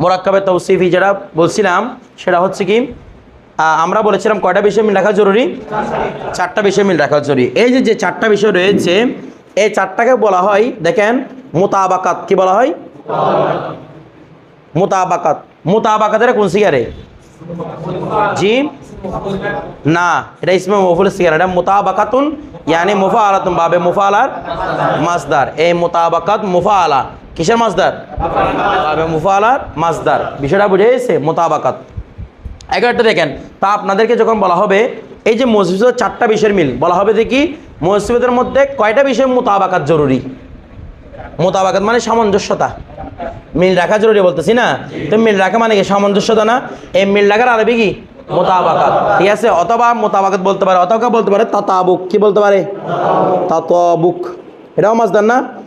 মোরাক্কাবে তৌসিফি যেটা বলছিলাম, সেটা হচ্ছে কি আমরা বলেছিলাম কয়টা বিষয় মিল রাখা জরুরি? চারটা বিষয় মিল রাখা জরুরি। এই যে যে চারটা বিষয় রয়েছে, এই চারটাকে বলা হয়, দেখেন, মোতাবাকাত, কি বলা হয়? মোতাবাকাত। মোতাবাকাতের কোন সিগারে? জি? না, এটা ইসমে মফুল সিগার, এটা মোতাবাকাতুন, ইয়ানি মুফা আলাতুন বাবে মুফা আলার মাসদার। এই মোতাবাকাত মুফা আলা কিসের মাসদার বাবে মুফা আলার মাসদার বিষয়টা বুঝে গেছে? মোতাবাকাত। এগারোটা দেখেন তা আপনাদেরকে যখন বলা হবে এই যে মসজিদের চারটা বিষয়ের মিল বলা হবে যে কি? মসজিদের মধ্যে কয়টা বিষয় মোতাবাকাত জরুরি? মোতাবাকাত মানে সামঞ্জস্যতা। মিল রাখা জরুরি বলতেছি না? তো মিল রাখা মানে কি? সামঞ্জস্যতা না? এই মিল রাখার আরবি কি? মোতাবাকাত। ঠিক আছে? অথবা মোতাবাকাত বলতে পারে অথবা বলতে পারে? তাতাবুক। কি বলতে পারে? তাতাবুক। এটাও মাছদার না?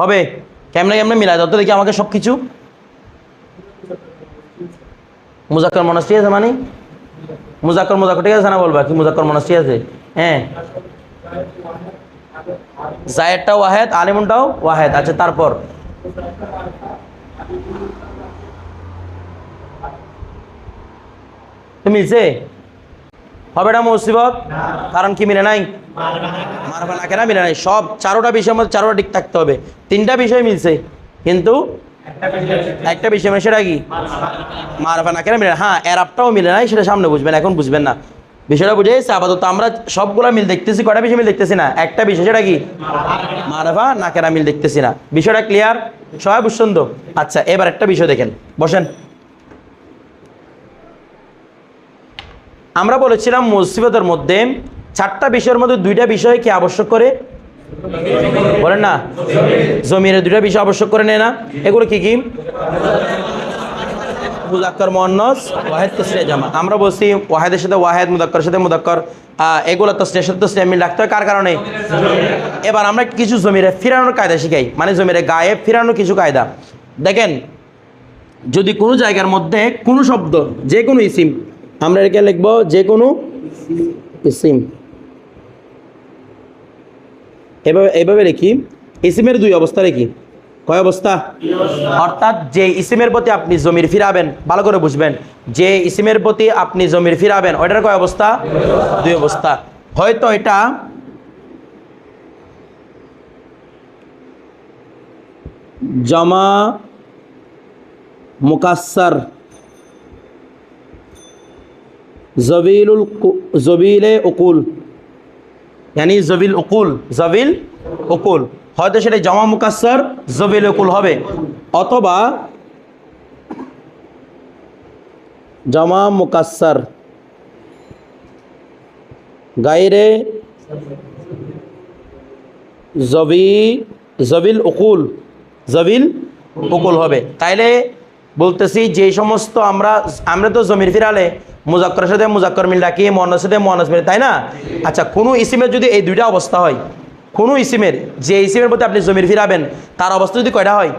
হবে। কেমনে কেমনে মিলাতে অর্থ দেখি আমাকে সব কিছু মুজাক্কর মনস্ট্রি আছে মানে? মুজাক্কর মুজাক্কর, ঠিক আছে না বলবা? কি মুজাক্কর মনস্ট্রি আছে? হ্যাঁ। জায়েদটাও ওয়াহেদ, আলিমুনটাও ওয়াহেদ। আচ্ছা তারপর। তো মিলছে? হবে না মুসিবত? কারণ কি মিলে নাই? মারফা না কেনা মিলে নাই সব চারোটা বিষয়ের মধ্যে চারোটা দিক থাকতে হবে। তিনটা বিষয় মিলছে। কিন্তু একটা বিষয় মানে সেটা কি? মারফা না কেনা মিলে। হ্যাঁ এরাপটাও মিলে নাই, সেটা সামনে বুঝবেন, এখন বুঝবেন না। বিষয়টা বুঝে গেছে, আপাতত আমরা সবগুলা মিল দেখতেছি কটা বিষয় মিল দেখতেছি না? একটা বিষয়, সেটা কি? মারফা না কেনা মিল দেখতেছি না। বিষয়টা ক্লিয়ার সবাই বুঝছেন তো? আচ্ছা এবার একটা বিষয় দেখেন। বসেন। আমরা বলেছিলাম মুসিবতের মধ্যে চারটা বিষয়ের মধ্যে দুইটা বিষয় কি আবশ্যক করে? বলেন না। জমির দুইটা বিষয় আবশ্যক করে নেয় না। এগুলো কি কি? মুজাক্কর মোহান্নস ওয়াহেদ, তসরিয়া, জামা। আমরা বলছি ওয়াহেদের সাথে ওয়াহেদ মুদাক্কর সাথে মুদাক্কর। এগুলো তসরিয়ার সাথে তসরিয়া মিল রাখতে হয়। কার কারণে? এবার আমরা কিছু জমিরে ফিরানোর কায়দা শিখাই। মানে জমিরে গায়ে ফিরানোর কিছু কায়দা। দেখেন, যদি কোনো জায়গার মধ্যে কোনো শব্দ, যে কোনো ইসিম, আমরা এটাকে লিখব যে কোনো ইসিম। এভাবে এভাবে লিখি ইসিমের দুই অবস্থা লিখি কয় অবস্থা? অর্থাৎ যে ইসিমের প্রতি আপনি জমির ফিরাবেন, ভালো করে বুঝবেন, যে ইসিমের প্রতি আপনি জমির ফিরাবেন, ওইটার কয় অবস্থা? দুই অবস্থা। হয়তো এটা জমা মুকাসসার জবিলুল জবিলে উকুল। ইয়ানি জবিল উকুল জবিল উকুল হয়তো সেটা জমা মুকাসসার জবিল উকুল হবে। অথবা জমা মুকাসসার গাইরে জবি জবিল উকুল জবিল উকুল হবে। তাইলে বলতেছি যে সমস্ত আমরা আমরা তো জমির ফিরালে মুজাক্করের সাথে মুজাক্কর মিল রাখি মহানসের সাথে মহানস মিল, তাই না? আচ্ছা কোনো ইসিমের যদি এই দুইটা অবস্থা হয়, কোনো ইসিমের, যে ইসিমের প্রতি আপনি জমির ফিরাবেন, তার অবস্থা যদি কয়টা হয়?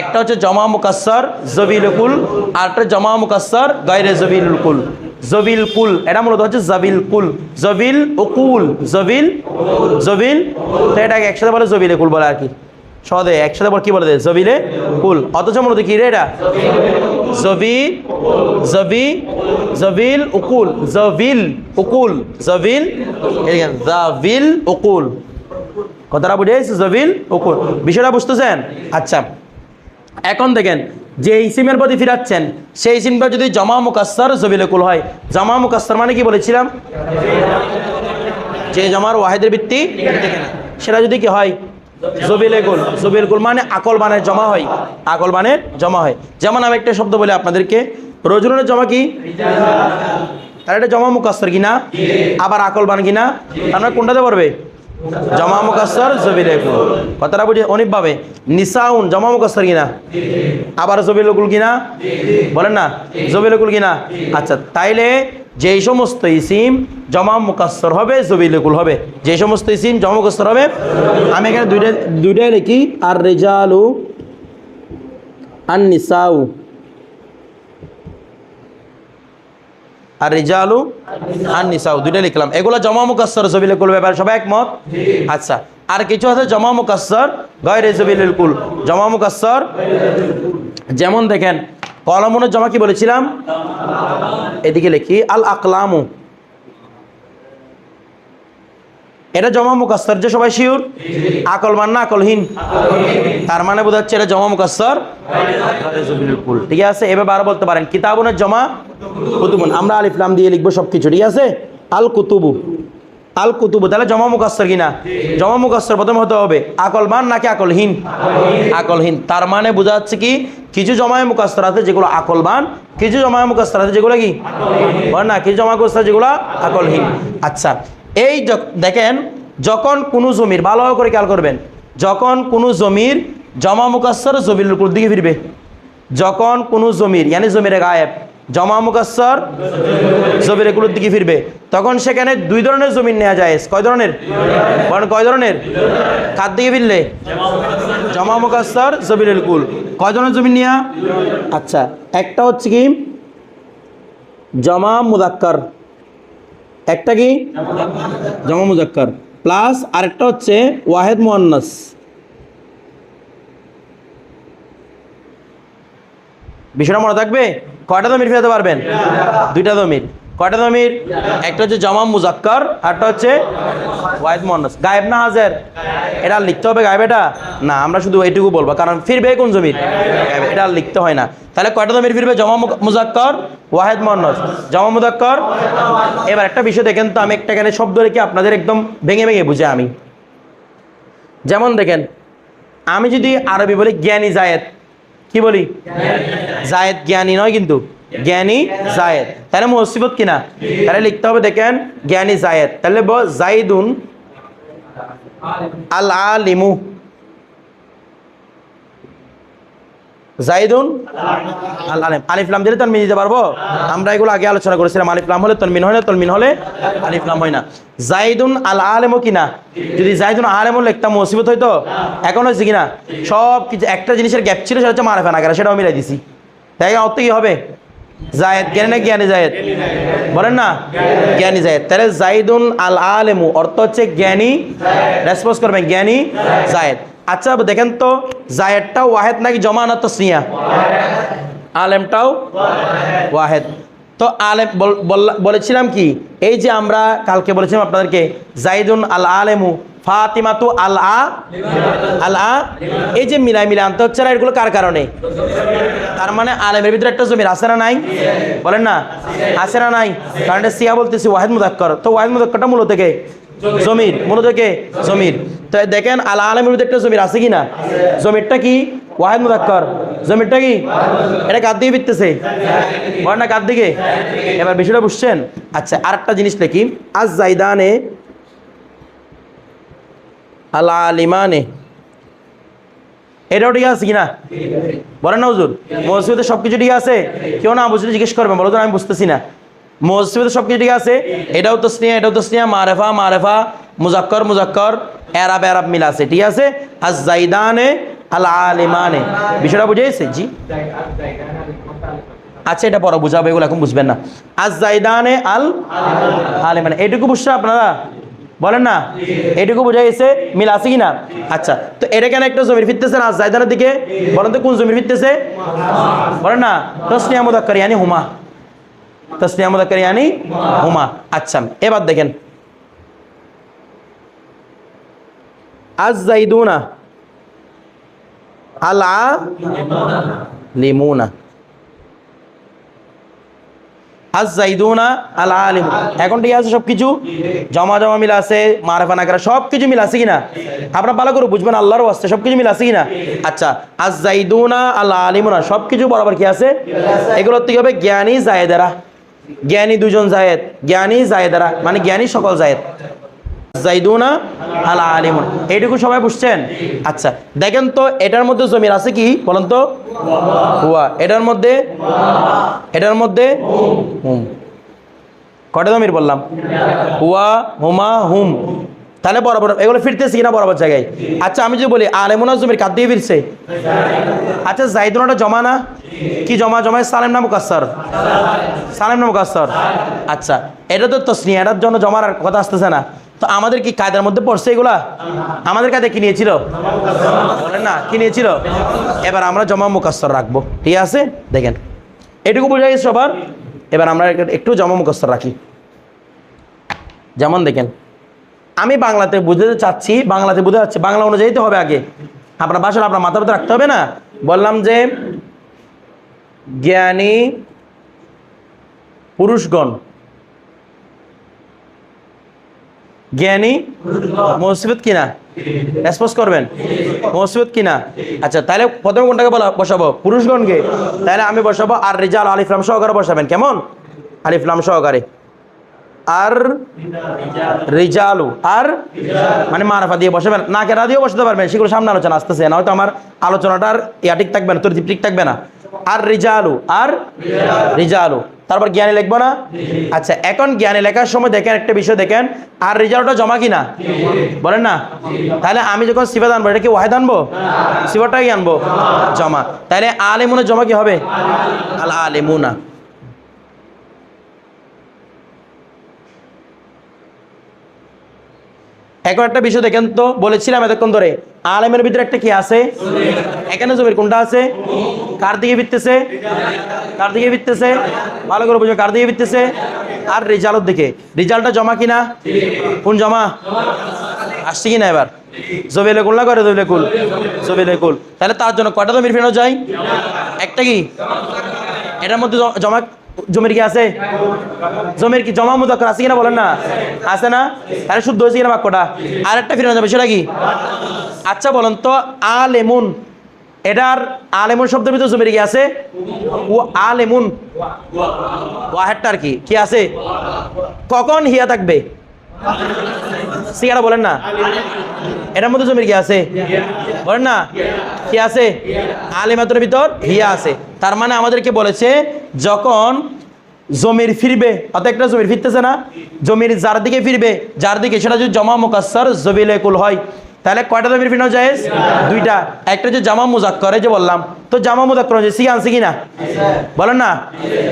একটা হচ্ছে জমা মুকাসসর জবিল কুল, আর একটা জমা মুকাসসর গায়রে জবিল কুল। জবিল কুল, এটা মূলত হচ্ছে জবিল কুল। জবিল উকুল, জবিল জবিল, তো এটাকে একসাথে বলে জবিল কুল বলে আর কি। সহজে একসাথে বল, কি বলে দেয় জবিলে কুল। অথচ মূলত কি রে এটা? জবি জবি, জবিল উকুল। জবিল উকুল, জবিল জাবিল উকুল। কথাটা বুঝে জবিল উকুল। বিষয়টা বুঝতেছেন? আচ্ছা। এখন দেখেন যে ইসিমের প্রতি ফিরাচ্ছেন, সেই ইসিমটা যদি জমা মুকাস্সার জবিলে কুল হয়, জমা মুকাস্সার মানে কি বলেছিলাম? যে জমার ওয়াহেদের ভিত্তি সেটা যদি কি হয় জবিলে গুল, জবিল গুল মানে আকল বানের জমা হয়, আকল বানের জমা হয়। যেমন আমি একটা শব্দ বলি আপনাদেরকে রজুলের জমা কি? তার এটা জমা মুকাস্তর কিনা? আবার আকল বান কিনা? মানে কোনটাতে পড়বে? জমা মুকাসর জবিলে কুল কথাটা বুঝে অনেকভাবে নিসাউন জমা মুকাসর কিনা? আবার জবিলে কুল কিনা? বলেন না, জবিলে কুল কিনা? আচ্ছা তাইলে যেই সমস্ত ইসিম জমা মুকাসর হবে, জবিলে কুল হবে। যে সমস্ত ইসিম জমা মুকাসর হবে, আমি এখানে দুইটা, দুইটাই লিখি। আর রেজালু আন নিসাউ আর রিজালু আর নিসাউ দুইটা লিখলাম। এগুলো জমা মুকাসর জবিলে কুল ব্যাপারে সবাই একমত? আচ্ছা আর কিছু আছে জমা মুকাসর গয়রে জবিলুল কুল। জমা মুকাসর যেমন দেখেন কলমনের জমা কি বলেছিলাম? এদিকে লিখি, আল আকলামু। এটা জমা মুকাসর যে সবাই শিওর? আকল মান না, আকলহীন। তার মানে বোঝাচ্ছে এটা জমা মুকাসর কুল ঠিক আছে, এভাবে আরও বলতে পারেন, কিতাবনের জমা কুতুবুন। আমরা আলিফলাম দিয়ে লিখব সব কিছু ঠিক আছে? আল কুতুবু। আল কুতুব তাহলে জমা মুকাসর কিনা? জমা মুকাসর প্রথমে হতে হবে আকল মান নাকি আকলহীন আকলহীন তার মানে বোঝা যাচ্ছে কি? কিছু জমায় মুকাসর আছে যেগুলো আকলবান কিছু জমায় মুকাসর আছে যেগুলো কি? বলেন না কিছু জমা মুকাসর যেগুলো আকলহীন আচ্ছা এই দেখেন যখন কোনো জমির ভালো করে খেয়াল করবেন যখন কোনো জমির জমা মুকাসর জমির দিকে ফিরবে। যখন কোনো জমির ইয়ানি জমির গায়েব জমা মুকাসর জমির এগুলোর দিকে ফিরবে। তখন সেখানে দুই ধরনের জমিন নেওয়া যায়। কয় ধরনের? বলেন, কয় ধরনের? কার দিকে ফিরলে? জমা মুকাসর জবিরুল কুল। কয় ধরনের জমিন নেওয়া আচ্ছা একটা হচ্ছে কি? জমা মুদাক্কর। একটা কি? জমা মুজাক্কর প্লাস আরেকটা হচ্ছে ওয়াহেদ মুয়ান্নাস। বিষয়টা মনে থাকবে? কয়টা দমির ফেরাতে পারবেন? দুইটা দমির কয়টা দমির একটা হচ্ছে জমা মুজাক্কার আরটা হচ্ছে ওয়াহেদ মুয়ান্নাস গায়েব না হাজার? এটা লিখতে হবে গায়েব এটা? না, আমরা শুধু এইটুকু বলব, কারণ ফিরবে কোন জমির? এটা লিখতে হয় না। তাহলে কয়টা দমির ফিরবে? জমা মুজাক্কর ওয়াহেদ মুয়ান্নাস জমা মুজাক্কর, এবার একটা বিষয় দেখেন তো, আমি একটা এখানে শব্দ রেখে আপনাদের একদম ভেঙে ভেঙে বুঝে আমি। যেমন দেখেন, আমি যদি আরবি বলি জ্ঞানী জায়েদ কি বলি? জায়েদ জ্ঞানী নয় কিন্তু। জ্ঞানী জায়েদ। তাহলে মুসিবত কিনা? তাহলে লিখতে হবে দেখেন, জ্ঞানী জায়েদ। তাহলে জাইদুন আল আলিমু জাইদুন আল আলিম আলিফলাম দিলে তনমিন দিতে পারব? আমরা এগুলো আগে আলোচনা করেছিলাম। আলিফলাম হলে তনমিন হয় না, তনমিন হলে আলিফলাম হয় না। জাইদুন আল আলেমও কিনা যদি জাইদুন আলেমও লিখতাম, মুসিবত হইতো? এখন হয়েছে কিনা সব কিছু একটা জিনিসের গ্যাপ ছিল, সেটা হচ্ছে মারেফা না কেন সেটাও মিলাই দিছি। তাই অর্থ কি হবে? জায়েদ, জ্ঞানী না জ্ঞানী জায়েদ? বলেন না। জ্ঞানী জায়েদ। তাহলে জাইদুন আল আলেমু অর্থ হচ্ছে জ্ঞানী রেসপন্স করবেন, জ্ঞানী জায়েদ। আচ্ছা দেখেন তো, জায়েদটাও ওয়াহেদ নাকি জমা না তসনিয়া আলেমটাও ওয়াহেদ। তো আলেম বলেছিলাম কি, এই যে আমরা কালকে বলেছিলাম আপনাদেরকে, জাইদুন আল আলেমু, ফাতিমাতু আল আ আল আ, এই যে মিলাই মিলাই আনতে হচ্ছে না, এগুলো কার কারণে? তার মানে আলেমের ভিতরে একটা জমির আছে না নাই? বলেন না? আছে না নাই? কারণ সিয়া বলতেছি, ওয়াহেদ মুদাক্কর। তো ওয়াহেদ মুদাক্করটা মূলত কে জমির। মূলত কে জমির। তো দেখেন, আল আলেমের ভিতরে একটা জমির আছে কি না জমিরটা কি? ওয়াহেদ মুদাক্কর। জমিরটা কি? এটা কার দিকে ফিরতেছে। বলেন না কার দিকে? এবার বিষয়টা বুঝছেন? আচ্ছা আরেকটা জিনিস দেখি। আজ জাইদানে আল আলিমানে। এটাও ঠিক আছে কিনা? বলেন না হুজুর। মসজিদে সব কিছু ঠিক আছে? কেউ না বুঝলে জিজ্ঞেস করবেন, বলো তো আমি বুঝতেছি না। মসজিদে সব কিছু ঠিক আছে? এটাও তো স্নেহা এটাও তো স্নেহা মারেফা মারেফা, মুজাক্কর মুজাক্কর, এরাব এরাব মিল আছে, ঠিক আছে? আজ জাইদানে আল আলিমানে বিষয়টা বুঝেছে জি? আচ্ছা এটা পরে বুঝাবো, এগুলো এখন বুঝবেন না। আজ জাইদানে আল আলিমানে এটুকু বুঝছ আপনারা? বলেন না? এটুকু বোঝা গেছে মিল আছে কি না আচ্ছা তো এটা কেন একটা জমির ফিরতেছে না জায়দানের দিকে? বলেন তো কোন জমির ফিরতেছে? বলেন না? তসনিয়া মুদাক্কার ইয়ানি, হুমা। আচ্ছা এবার দেখেন। এখন ঠিক আছে সব কিছু জমা জমা মিল আছে, মারাফা নাকরা সব কিছু মিল আছে কিনা? আপনারা ভালো করে বুঝবেন আল্লাহরও আসছে সব কিছু মিল আছে কিনা? আচ্ছা আজ জাইদুনা আল আলিমুনা সব কিছু বরাবর কি আছে? এগুলোর থেকে হবে জ্ঞানী জায়েদারা। জ্ঞানী দুজন জায়েদ। জ্ঞানী জায়েদারা মানে জ্ঞানী সকল জায়েদ। জাইদুনা আলা আলিমুন। এইটুকু সবাই বুঝছেন? আচ্ছা দেখেন তো এটার মধ্যে জমির আছে কি? বলেন তো। হুয়া। এটার মধ্যে? এটার মধ্যে? হুম। কটা জমির বললাম? হুয়া, হুমা, হুম। তাহলে বরাবর, এগুলো ফিরতেছি কিনা বরাবর জায়গায়? আচ্ছা আমি যদি বলি আলেমুনা জমির কাদ দিয়ে ফিরছে? আচ্ছা জাইদুনাটা জমা না? কি জমা? জমায় সালেম না মুকাস্সর? সালেম না মুকাস্সর? আচ্ছা এটা তো তসনিয়া, এটার জন্য জমার কথা আসতেছে না। তো আমাদের কি কায়দার মধ্যে পড়ছে এগুলা? আমাদের কায়দা কি নিয়েছিল? বলেন না, কি নিয়েছিল? এবার আমরা জমা মুকাস্সর রাখব। ঠিক আছে? দেখেন, এটুকু বোঝা গেছে সবার। এবার আমরা একটু জমা মুখস্থ রাখি। যেমন দেখেন আমি বাংলাতে বুঝতে চাচ্ছি, বাংলাতে বুঝতে চাচ্ছি, বাংলা অনুযায়ী তো হবে আগে। আপনার বাসার আপনার মাথার মধ্যে রাখতে হবে না? বললাম যে জ্ঞানী পুরুষগণ, জ্ঞানী মুসিবত কিনা? রেসপন্স করবেন। মুসিবত কিনা? আচ্ছা তাহলে প্রথমে কোনটাকে বলা বসাবো? পুরুষগণকে। তাহলে আমি বসাবো আর রেজাল আলিফলাম সহকারে বসাবেন। কেমন? আলিফলাম সহকারে। আর রিজালু, আর মানে মারাফা দিয়ে বসাবেন না কেরা দিয়েও বসাতে পারবেন সেগুলো সামনে আলোচনা আসতেছে না, হয়তো আমার আলোচনাটার ইয়া ঠিক থাকবে না তোর ঠিক থাকবে না। আর রিজালু আর রিজালু। তারপর জ্ঞানী লিখব না? আচ্ছা এখন জ্ঞানী লেখার সময় দেখেন একটা বিষয় দেখেন, আর রেজাল্টটা জমা কিনা? বলেন না? তাহলে আমি যখন সিফাত আনব, এটা কি ওয়াহেদ আনব? সিফাতটাই আনব? জমা। তাহলে আলেমুনা জমা কি হবে? আল আলেমুনা এখন একটা বিষয় দেখেন তো, বলেছিলাম এতক্ষণ ধরে, আলেমের ভিতরে একটা কি আছে? এখানে জমির কোনটা আছে? কার দিকে ফিরতেছে কার দিকে ফিরতেছে ভালো করে বুঝো, কার দিকে ফিরতেছে আর রেজাল্টের দিকে। রেজাল্টটা জমা কিনা? কোন জমা? আসছে কিনা এবার? জবিলে কুল না করে জবিলে কুল? জবিলে কুল। তাহলে তার জন্য কয়টা জমির ফেরানো যায়? একটা কি? এটার মধ্যে জমা জমির কি আছে? জমির কি জমা মুদাক্কর আছে কিনা বলেন না? আছে না? আরে শুদ্ধ হয়েছে কিনা বাক্যটা? আর একটা ফিরে যাবে, সেটা কি? আচ্ছা বলেন তো, আলেমুন। এটার আলেমুন শব্দের ভিতরে জমির কি আছে? ও আলেমুন। আর কি? কি আছে? কখন হিয়া থাকবে? সিগারা বলেন না। এটার মধ্যে জমির কি আছে? বলেন না। কি আছে? আলিমাতুর ভিতর হিয়া আছে। তার মানে আমাদেরকে বলেছে, যখন জমির ফিরবে অত একটা জমির ফিরতেছে না। জমির যার দিকে ফিরবে, যার দিকে, সেটা যদি জমা মুকাস্সার জবিলে কুল হয় তাহলে কয়টা জমির ফিরানো যায় দুইটা। একটা যে জামা মুজাক্কর এই যে বললাম তো জামা মুজাক্কর যে সিগা আনছে কি না বলেন না।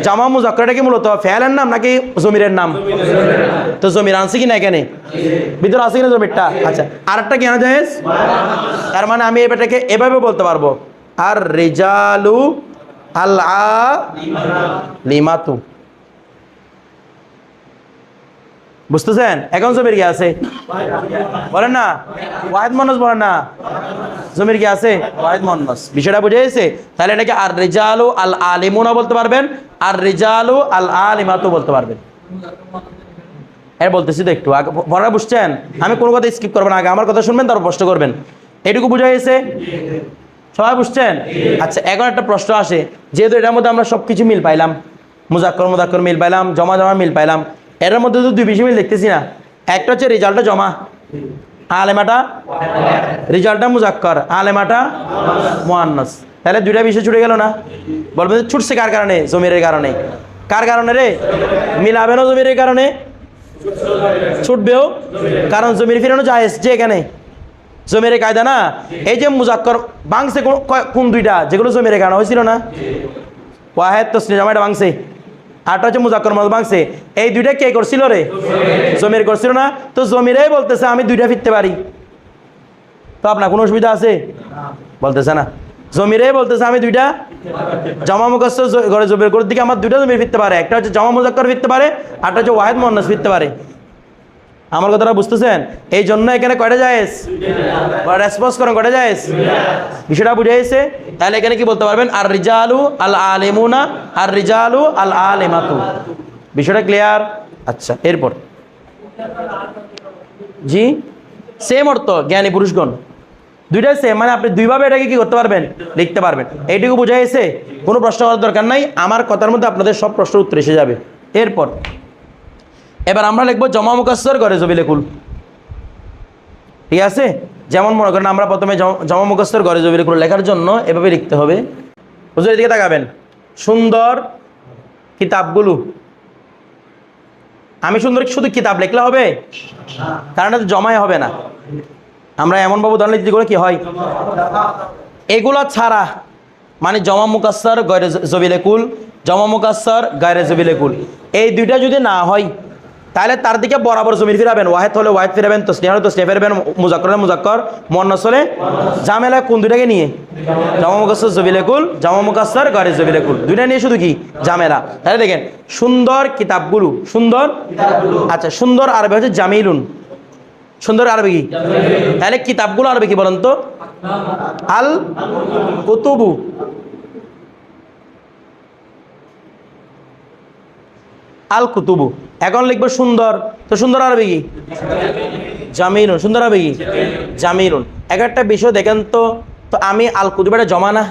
জামা মুজাক্করটা কি মূলত ফেয়ালের নাম নাকি জমিরের নাম? তো জমির আনছে কি না এখানে? ভিতরে আছে কিনা জমিরটা? আচ্ছা আর একটা কি আনা যায় তার মানে আমি এবারটাকে এভাবে বলতে পারব। আর রেজালু আল লিমাতু বুঝতেছেন? এখন জমির কি আছে? বলেন না। ওয়াহেদ মনস বলেন না। জমির কি আছে? ওয়াহেদ মনস বিষয়টা বুঝে গেছে? তাহলে এটাকে আর রেজালু আল আলিমুনা বলতে পারবেন। আর রেজালু আল আলিমাতু বলতে পারবেন। এর বলতেছি তো একটু। আগে পড়া বুঝছেন? আমি কোনো কথা স্কিপ করব না। আগে আমার কথা শুনবেন, তারপর প্রশ্ন করবেন। এটুকু বুঝা গেছে? সবাই বুঝছেন? আচ্ছা এখন একটা প্রশ্ন আসে। যেহেতু এটার মধ্যে আমরা সব কিছু মিল পাইলাম মুজাক্কর মুজাক্কর মিল পাইলাম জমা জমা মিল পাইলাম এটার মধ্যে তো দুই বেশি মিল দেখতেছি না। একটা হচ্ছে রেজাল্টটা জমা। আলেমাটা রেজাল্টটা মুজাক্কর। আলেমাটা মোয়ান্নাস। তাহলে দুইটা বিষয় ছুটে গেল না? বলবেন ছুটছে কার কারণে? জমিরের কারণে। কার কারণে রে? মিলাবে না জমিরের কারণে? ছুটবেও? কারণ জমির ফিরানো যায় যে এখানে। জমির কায়দা না? এই যে মুজাক্কর বাংছে কোন- দুইটা? যেগুলো জমির কারণে হয়েছিল না? ওয়াহেদ তো জামাইটা বাংছে আরটা হচ্ছে মুজাক্কর মত ভাঙছে। এই দুইটা কে করছিল রে? জমির করছিল না? তো জমিরাই বলতেছে, আমি দুইটা ফিরতে পারি। তো আপনার কোনো অসুবিধা আছে? বলতেছে না। জমিরাই বলতেছে, আমি দুইটা জমা মুখস্থ ঘরে জমির করে দিকে আমার দুইটা জমি ফিরতে পারে। একটা হচ্ছে জমা মুজাক্কর ফিরতে পারে, আরটা হচ্ছে ওয়াহেদ মোহান্নাস ফিরতে পারে। আমার কথাটা বুঝতেছেন? এই জন্য এখানে কয়টা যায়স রেসপন্স করেন, কয়টা যায়স বিষয়টা বুঝে তাহলে এখানে কি বলতে পারবেন? আর রিজালু আল আলেমুনা আর রিজালু আল আলেমাতু বিষয়টা ক্লিয়ার আচ্ছা এরপর। জি? সেম অর্থ, জ্ঞানী পুরুষগণ। দুইটাই সেম মানে আপনি দুইভাবে এটাকে কি করতে পারবেন? লিখতে পারবেন। এইটুকু বোঝা গেছে? কোনো প্রশ্ন করার দরকার নাই। আমার কথার মধ্যে আপনাদের সব প্রশ্নের উত্তর এসে যাবে। এরপর এবার আমরা লিখব জমা মুকাস্সর করে জবি লেকুল ঠিক আছে? যেমন মনে করেন আমরা প্রথমে জম- জমা মুখস্থর ঘরে জবির করে লেখার জন্য এভাবে লিখতে হবে। হুজুর, এদিকে তাকাবেন। সুন্দর কিতাবগুলো। আমি সুন্দর শুধু কিতাব লিখলে হবে? কারণ এটা তো জমাই হবে না। আমরা এমনভাবে উদাহরণ লিখতে করে কি হয়? এগুলো ছাড়া মানে জমা মুকাস্সার, গয়রে জবিলে কুল জমা মুকাস্সার, গায়রে জবিলে কুল এই দুইটা যদি না হয় তাহলে তার দিকে বরাবর জমির ফিরাবেন, ওয়াহেদ হলে ওয়াহেদ ফিরাবেন তসলিহ হলে তসলিহ ফিরাবেন, মুজাক্কর হলে মুজাক্কর মন্নাস হলে জামেলা, কোন দুইটাকে নিয়ে? জামা মুকাস্সার, জবিলে কুল, জমা মুকাস্সার গায়রে জবিলে কুল। দুইটা নিয়ে শুধু কি? জামেলা। তাহলে দেখেন, সুন্দর কিতাবগুলো, সুন্দর আচ্ছা সুন্দর আরবি হচ্ছে জামিলুন। সুন্দর আরবি কি? তাহলে কিতাবগুলো আরবি কি বলেন তো? আল কুতুবু আল কুতুবু এখন লিখব সুন্দর। তো সুন্দর আরবি কি? জামিলুন। সুন্দর আরবি কি? জামিলুন। এক একটা বিষয় দেখেন তো তো আমি আল কুতুবের জমা না?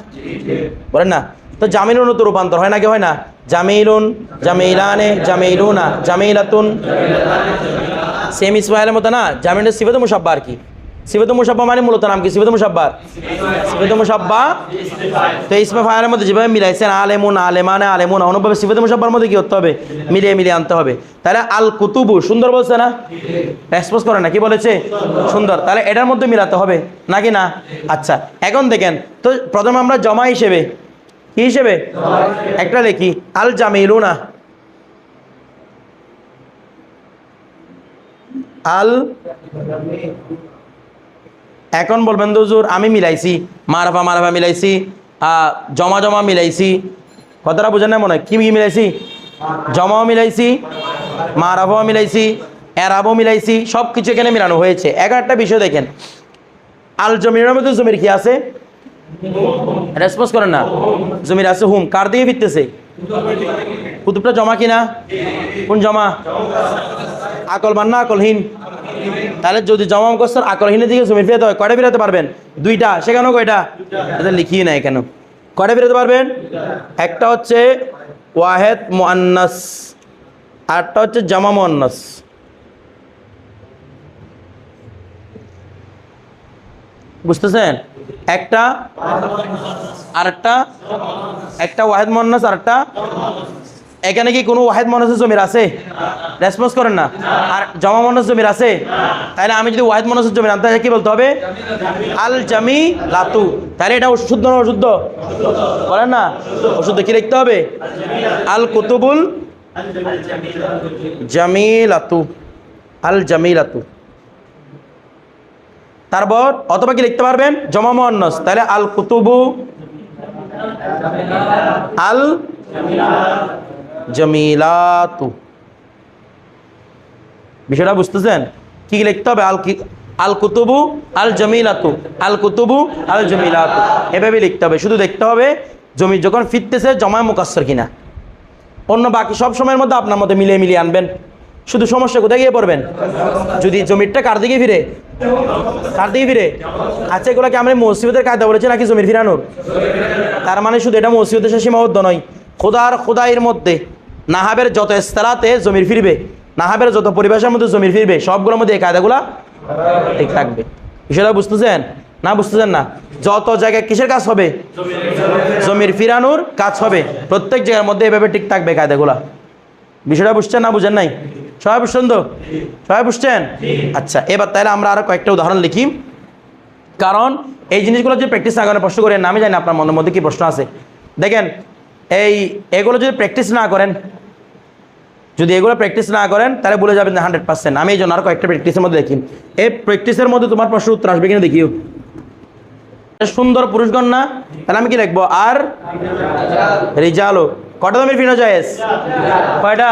বলেন না। তো জামিলুন তো রূপান্তর হয় না কি? হয় না? জামিলুন, জামিলানে, জামিলুনা, জামিলাতুন। সেম ইসমাইলের মতো না? জামিনের সিফাত মুসাব্বা আর কি? সিফাত মুসাব্বা মানে মূলত নাম কি? সিফাত মুসাব্বার সিফাত মুসাব্বা তো ইসমা ফায়ারের মধ্যে যেভাবে মিলাইছেন, আলেমুন, আলেমানে, আলেমুন অনুভাবে সিফাত মুসাব্বার মধ্যে কি করতে হবে? মিলিয়ে মিলিয়ে আনতে হবে। তাহলে আল কুতুবু সুন্দর বলছে না? রেসপন্স করে না, কি বলেছে? সুন্দর। তাহলে এটার মধ্যে মিলাতে হবে, নাকি না? আচ্ছা এখন দেখেন, তো প্রথমে আমরা জমা হিসেবে, কি হিসেবে? একটা লেখি, আল জামিলুনা। আল এখন বলবেন দুজুর আমি মিলাইছি। মারাফা মারাফা মিলাইছি। জমা জমা মিলাইছি। কথাটা বুঝেন না মনে হয়? কি কি মিলাইছি? জমাও মিলাইছি, মারাফাও মিলাইছি, এরাবও মিলাইছি সব কিছু এখানে মিলানো হয়েছে। একটা বিষয় দেখেন। আল জমির মধ্যে জমির কি আছে? রেসপন্স করেন না। জমির আছে হুম। কার দিকে ফিরতেছে? কুতুবটা জমা কিনা? কোন জমা? আকল মান না আকলহীন। তাহলে যদি জমা মুখস্থর আকলহীনের দিকে জমি ফিরাতে হয়, কয়টা ফিরাতে পারবেন? দুইটা। সেখানেও কয়টা এটা? লিখিয়ে নেয় কেন? কয়টা ফিরাতে পারবেন? একটা হচ্ছে ওয়াহেদ মোয়ান্নাস আরটা হচ্ছে জামা মোয়ান্নাস বুঝতেছেন? একটা, আরেকটা, একটা ওয়াহেদ মোয়ান্নাস আরেকটা এখানে কি কোনো ওয়াহেদ মনসের জমির আছে? রেসপন্স করেন না। আর জমা মনস জমির আছে? তাহলে আমি যদি ওয়াহেদ মনসের জমির আনতে কি বলতে হবে? আল জামি লাতু। তাহলে এটা শুদ্ধ না অশুদ্ধ? বলেন না। অশুদ্ধ কি লিখতে হবে? আল কুতুবুল জামিলাতু আল জামিলাতু তারপর অথবা কি লিখতে পারবেন? জমা মোহান্নস তাহলে আল কুতুবু আল জামিলাতু। বিষয়টা বুঝতেছেন? কি লিখতে হবে? আল কি আল কুতুবু, আল জামিলাতু। আল কুতুবু, আল জামিলাতু। এভাবে লিখতে হবে। শুধু দেখতে হবে, জমি যখন ফিরতেছে জমায় মুকাস্সর কিনা। অন্য বাকি সব সময়ের মধ্যে আপনার মধ্যে মিলিয়ে মিলিয়ে আনবেন। শুধু সমস্যা কোথায় গিয়ে পড়বেন? যদি জমিরটা কার দিকে ফিরে? কার দিকে ফিরে? আচ্ছা এগুলোকে আমরা মসজিদের কায়দা বলেছি নাকি জমির ফিরানোর? তার মানে শুধু এটা মসজিদের সীমাবদ্ধ নয়। খোদার খোদাইয়ের মধ্যে নাহাবের যত ইস্তালাতে জমির ফিরবে, নাহাবের যত পরিবেশের মধ্যে জমির ফিরবে, সবগুলোর মধ্যে এই কায়দাগুলা ঠিক থাকবে। বিষয়টা বুঝতেছেন? না বুঝতেছেন না? যত জায়গায় কিসের কাজ হবে? জমির ফিরানোর কাজ হবে। প্রত্যেক জায়গার মধ্যে এভাবে ঠিক থাকবে কায়দাগুলা। বিষয়টা বুঝছেন না বুঝেন নাই? সবাই বুঝছেন তো? সবাই বুঝছেন? আচ্ছা এবার তাহলে আমরা আরও কয়েকটা উদাহরণ লিখি। কারণ এই জিনিসগুলো যে প্র্যাকটিস না করেন প্রশ্ন করেন, আমি জানি আপনার মনের মধ্যে কি প্রশ্ন আছে। দেখেন এই, এগুলো যদি প্র্যাকটিস না করেন, যদি এগুলো প্র্যাকটিস না করেন, তাহলে বলে যাবেন না হান্ড্রেড পার্সেন্ট আমি এই জন্য আর কয়েকটা প্র্যাকটিসের মধ্যে দেখি। এই প্র্যাকটিসের মধ্যে তোমার প্রশ্ন উত্তর আসবে কিনা দেখিও। সুন্দর পুরুষগণ না? তাহলে আমি কি লিখব? আর? রিজালো। কটা দামের ফিনো জয়েস কয়টা?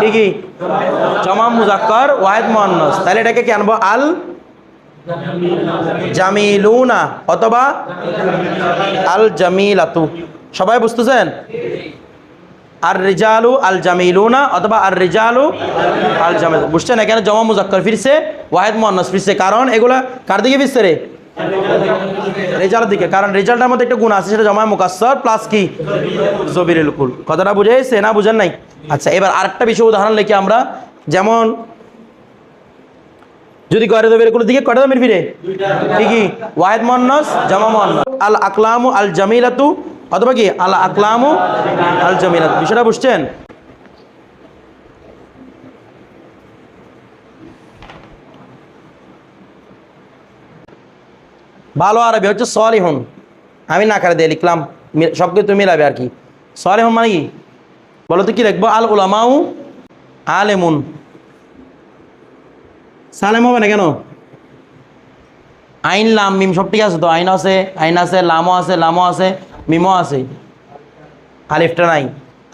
কি কি? জমা মুজাক্কর, ওয়াহেদ মোহান্নস তাহলে এটাকে কি আনব? আল জামিলুনা অথবা আল জামিলাতু। সবাই বুঝতেছেন? আর রিজালু আল জামিলুনা অথবা আর রিজালু আল জামিল। বুঝছেন? এখানে জমা মুজাক্কর ফিরছে, ওয়াহেদ মোহান্নস ফিরছে। কারণ এগুলা কার দিকে ফিরছে রে? রেজাল্টের দিকে। কারণ রেজাল্টের মধ্যে একটা গুণ আছে, সেটা জমা মুকাসসর প্লাস কি? জবিরুল কুল। কথাটা বুঝাইছে না বুঝেন নাই? আচ্ছা এবার আরেকটা বিষয় উদাহরণ লিখি আমরা। যেমন, যদি গরে জমির এগুলো দিকে কটা জমির ফিরে? কি কি ওয়াহেদ মন্নস জামা মন্নস আল আকলামু আল জামিলাতু অথবা কি? আল আকলামু আল জামিলাতু বিষয়টা বুঝছেন? ভালো আরবি হচ্ছে সলিহুন। আমি না করে দিয়ে লিখলাম, মি- সব কিছু মিলাবে আর কি। সলিহুন মানে কি? বলো তো কি লিখব? আল উলামাউ আলেমুন। সালেম হবে না কেন? আইন লাম মিম সব ঠিক আছে তো? আইন আছে আইন আছে, লামও আছে লামও আছে। মিমও আছে। আলিফটা নাই।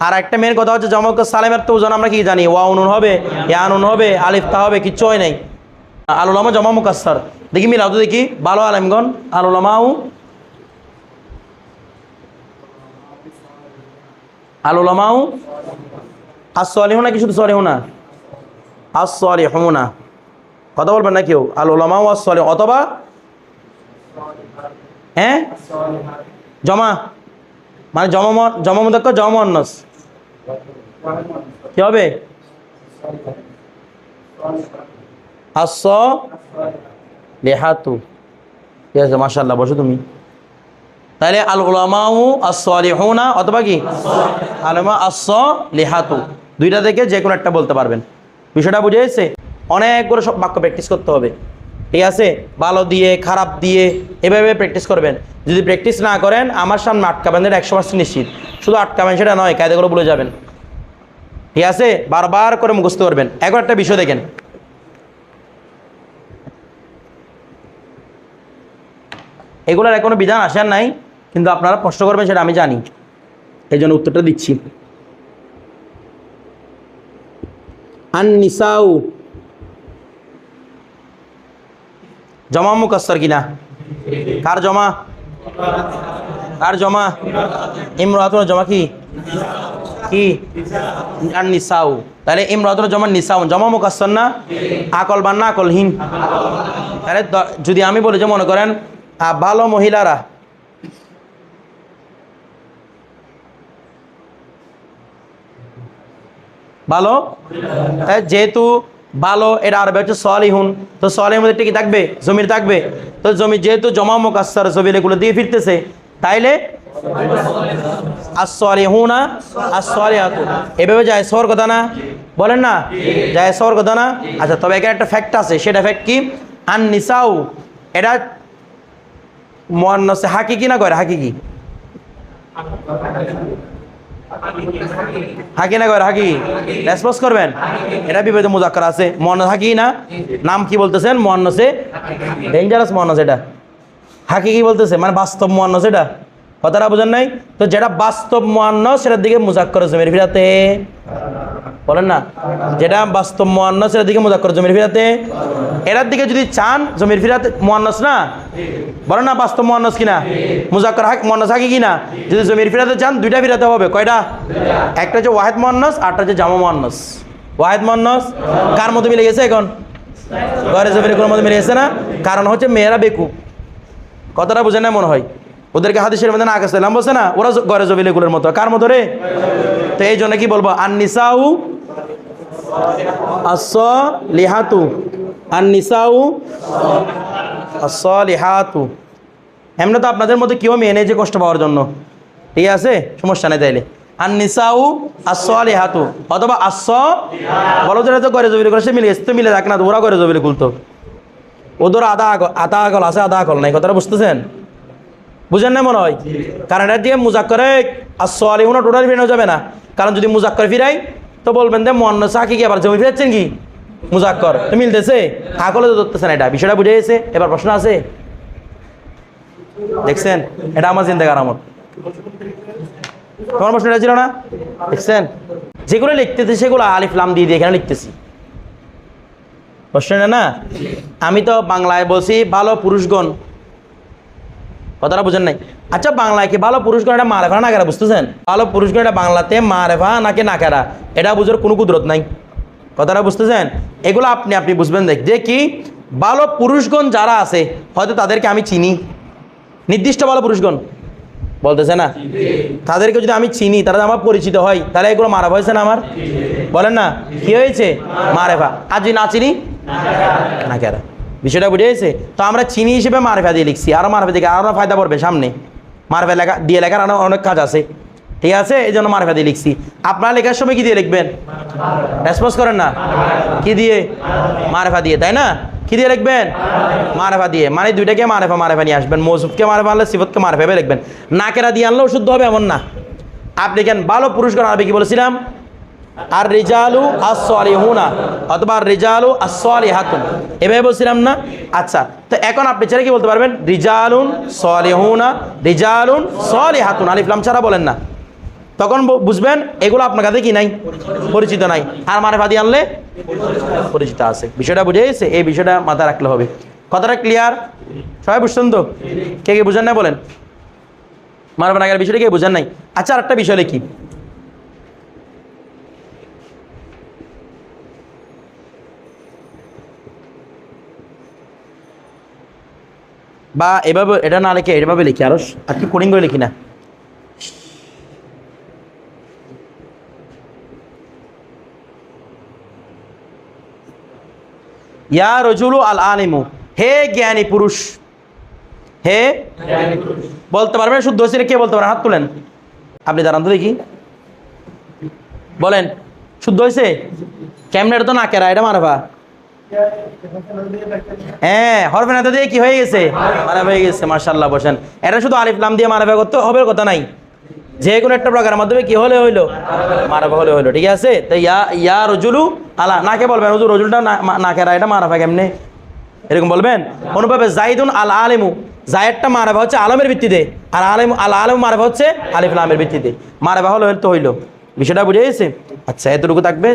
আর একটা মেন কথা হচ্ছে জমক সালেমের তো ওজন আমরা কি জানি? ওয়া উনুন হবে ইয়ানুন হবে আলিফতা হবে, কিচ্ছু হয় নাই। আলুলামা জমা মুকাস্সার। দেখি মিলাও তো দেখি। ভালো আলেমগণ আলুলামাউ আলুলামাউ আসলিহুনা কি শুধু সলিহুনা আসলিহুনা কথা বলবেন না কেউ। আলুলামাউ আসলি অথবা হ্যাঁ? জমা। মানে জমা জমা মুদাক্ক জমা অন্নস কি হবে? আস লেহাতু। ঠিক আছে মাশাল্লাহ বসো তুমি। তাহলে আল উলামাউ আসলিহুনা অথবা কি? আলমা আস লেহাতু। দুইটা থেকে যে কোনো একটা বলতে পারবেন। বিষয়টা বুঝে এসেছে অনেকগুলো সব বাক্য প্র্যাকটিস করতে হবে। ঠিক আছে? ভালো দিয়ে, খারাপ দিয়ে, এভাবে প্র্যাকটিস করবেন। যদি প্র্যাকটিস না করেন, আমার সামনে আটকাবেন, এটা একশো পার্সেন্ট নিশ্চিত। শুধু আটকাবেন, সেটা নয় কায়দাগুলো ভুলে যাবেন। ঠিক আছে? বারবার করে মুখস্থ করবেন। এখন একটা বিষয় দেখেন। এগুলোর এখনও বিধান আসার নাই, কিন্তু আপনারা প্রশ্ন করবেন, সেটা আমি জানি। এই জন্য উত্তরটা দিচ্ছি। আন নিসাউ জমা মুকাস্সার কিনা? কার জমা? কার জমা? ইমরাতুন জমা কি? কি? আর তাহলে জমা জমা না? আকল না আকলহীন? যদি আমি বলি যে মনে করেন ভালো মহিলারা ভালো? যেহেতু ভালো, এটা আরবে হচ্ছে সলিহুন। তো সলির মধ্যে টিকে থাকবে? জমির থাকবে? তো জমি যেহেতু জমা মুকাস্সার জমির এগুলো দিয়ে ফিরতেছে। তাইলে এভাবে কথা না? বলেন না? কথা না? আচ্ছা তবে একটা ফ্যাক্ট আছে। সেটা ফ্যাক্ট কি? আন এটা মহান্নসে হাকিকি না করে হাকিকি? হাকি না কয় হাকি? রেসপন্স করবেন? এটা বিপদে মুজাক্কার আছে। মহান্নস হাকি না? নাম কি বলতেছেন? মহান্নসে ডেঞ্জারাস মহান্নস এটা। হাকি কি বলতেছে? মানে বাস্তব মহান্নস এটা। কথাটা বোঝেন নাই? তো যেটা বাস্তব মহান্নস সেটার দিকে মুজাক্কর জমির ফিরাতে। বলেন না? যেটা বাস্তব মোয়ান্নস, এটার দিকে মুজাক্কর জমির ফিরাতে। এটার দিকে যদি চান, জমির ফিরাতে, মোয়ান্নস না? বলেন না বাস্তব মোয়ান্নস কিনা? মুজাক্কর হাক, মোয়ান্নস হাকি কিনা? যদি জমির ফিরাতে চান, দুইটা ফিরাতে হবে। কয়টা? একটা হচ্ছে ওয়াহেদ মোয়ান্নস আরটা হচ্ছে জামা মোয়ান্নস। ওয়াহেদ মোয়ান্নস, কার মতো মিলে গেছে এখন? ঘরে জমির কোনো মতো মিলে গেছে না? কারণ হচ্ছে মেয়েরা বেকুব। কথাটা বুঝে না মনে হয়। ওদেরকে হাদিসের মধ্যে না আকাশ বলছে না? ওরা জ- ঘরে জবিলে গুলোর মতো। কার মতো রে? তো এই জন্য কি বলব? আননিসাউ আস লিহাতু আননিসাউ আস লিহাতু এমনি তো আপনাদের মধ্যে কেউ মেয়ে যে কষ্ট পাওয়ার জন্য। ঠিক আছে? সমস্যা নেই তাইলে। আননিসাউ আস লিহাতু অথবা আস বলো যেটা তো ঘরে জবিলে করে সে মিলে তো মিলে থাক না ওরা ঘরে জবিলে খুলতো ওদের আধা আধা আগল আছে, আধা আগল নাই, কথাটা বুঝতেছেন? বুঝেন না মনে হয়? কারণ এটা দিয়ে মুজাক্করে আর সোয়ালি হুনা টোটাল ফিরানো যাবে না। কারণ যদি মুজাক্কর ফিরাই তো বলবেন যে মন্ন চাকি কি আবার জমি ফিরাচ্ছেন কি? মুজাক্কর। তো মিলতেছে। আকলে তো ধরতেছেন এটা। বিষয়টা বুঝে গেছে। এবার প্রশ্ন আছে। দেখছেন? এটা আমার চিন্তা আমার তোমার প্রশ্ন এটা ছিল না? দেখছেন? যেগুলো লিখতেছি, সেগুলো আলিফ, লাম দিয়ে দিয়ে এখানে লিখতেছি। প্রশ্ন না? আমি তো বাংলায় বলছি, ভালো পুরুষগণ। কথাটা বুঝেন নাই? আচ্ছা বাংলায় কি ভালো পুরুষগণ এটা মারেফা না কেরা বুঝতেছেন? ভালো পুরুষগণ এটা বাংলাতে মারেফা নাকি না কেরা এটা বুঝার কোনো কুদরত নাই। কথাটা বুঝতেছেন? এগুলো আপনি আপনি বুঝবেন দেখ। যে কি, ভালো পুরুষগণ যারা আছে, হয়তো তাদেরকে আমি চিনি। নির্দিষ্ট ভালো পুরুষগণ, বলতেছে না? তাদেরকে যদি আমি চিনি, তারা আমার পরিচিত হয়, তাহলে এগুলো মারা হয়েছে না আমার? বলেন না, কি হয়েছে? মারেফা আর যদি না চিনি? না কেরা বিষয়টা বুঝে গেছে? তো আমরা চিনি হিসেবে মারফা দিয়ে লিখছি আরও মারফা দিকে আরও ফায়দা পড়বে সামনে। মারফা লেখা, দিয়ে লেখার অনেক কাজ আছে। ঠিক আছে? এই জন্য মারফা দিয়ে লিখছি। আপনারা লেখার সময় কি দিয়ে লিখবেন? রেসপন্স করেন না? কি দিয়ে? মারফা দিয়ে, তাই না? কি দিয়ে লিখবেন? মারফা দিয়ে। মানে দুইটাকে মারফা মারফা নিয়ে আসবেন। মৌসুফকে মারফা আনলে সিফতকে মারফা ভাবে লিখবেন। নাকেরা দিয়ে আনলেও শুদ্ধ হবে এমন না। আপনি কেন? ভালো পুরস্কার আরবি কি বলেছিলাম? আর রিজালু আসলিহুনা অথবা রিজালু আসলিহাতুন এভাবে বলছিলাম না? আচ্ছা তো এখন আপনি ছেড়ে কি বলতে পারবেন? রিজালুন সলিহুনা, রিজালুন সলিহাতুন। আলিফলাম ছাড়া বলেন না। তখন বুঝবেন, এগুলো আপনার কাছে কি নাই? পরিচিত নাই। আর মানে ফাদি আনলে? পরিচিত আছে। বিষয়টা বুঝে গেছে? এই বিষয়টা মাথায় রাখলে হবে। কথাটা ক্লিয়ার সবাই বুঝছেন তো? কে কে বুঝেন না বলেন? মারবেন আগের বিষয়টা কে বুঝেন নাই? আচ্ছা আর একটা বিষয় কি বা এভাবে এটা না লিখে এভাবে লিখি আরও আর কি কোডিং করে লিখি না। ইয়া রজুলু আল আলিমু হে জ্ঞানী পুরুষ হে বলতে পারবেন? শুদ্ধ হয়েছে কে বলতে পারেন হাত তুলেন। আপনি দাঁড়ান তো দেখি। বলেন শুদ্ধ হয়েছে কেমনে এটা তো না কেরা এটা মারফা হ্যাঁ হরফে নাতে দিয়ে কি হয়ে গেছে? হয়ে গেছে মার্শাল্লাহ বসেন। এটা শুধু আলিফ দিয়ে মারাফা করতে হবে কথা নাই। যে কোনো একটা প্রকারের মাধ্যমে কি হলে হইল? মারাফা হলে হইল, ঠিক আছে? তো ইয়া ইয়া রজুলু আলা, নাকে বলবেন রজুল রজুলটা এটা মারাফা কেমনে? এরকম বলবেন? অনুভাবে জাইদুন আল হচ্ছে আলমের ভিত্তিতে, আর আলেম, আল আলম মারাফা হচ্ছে আলিফ, লামের ভিত্তিতে। মারাফা হলো তো হইল। বিষয়টা বুঝে গেছে? আচ্ছা এতটুকু থাকবে।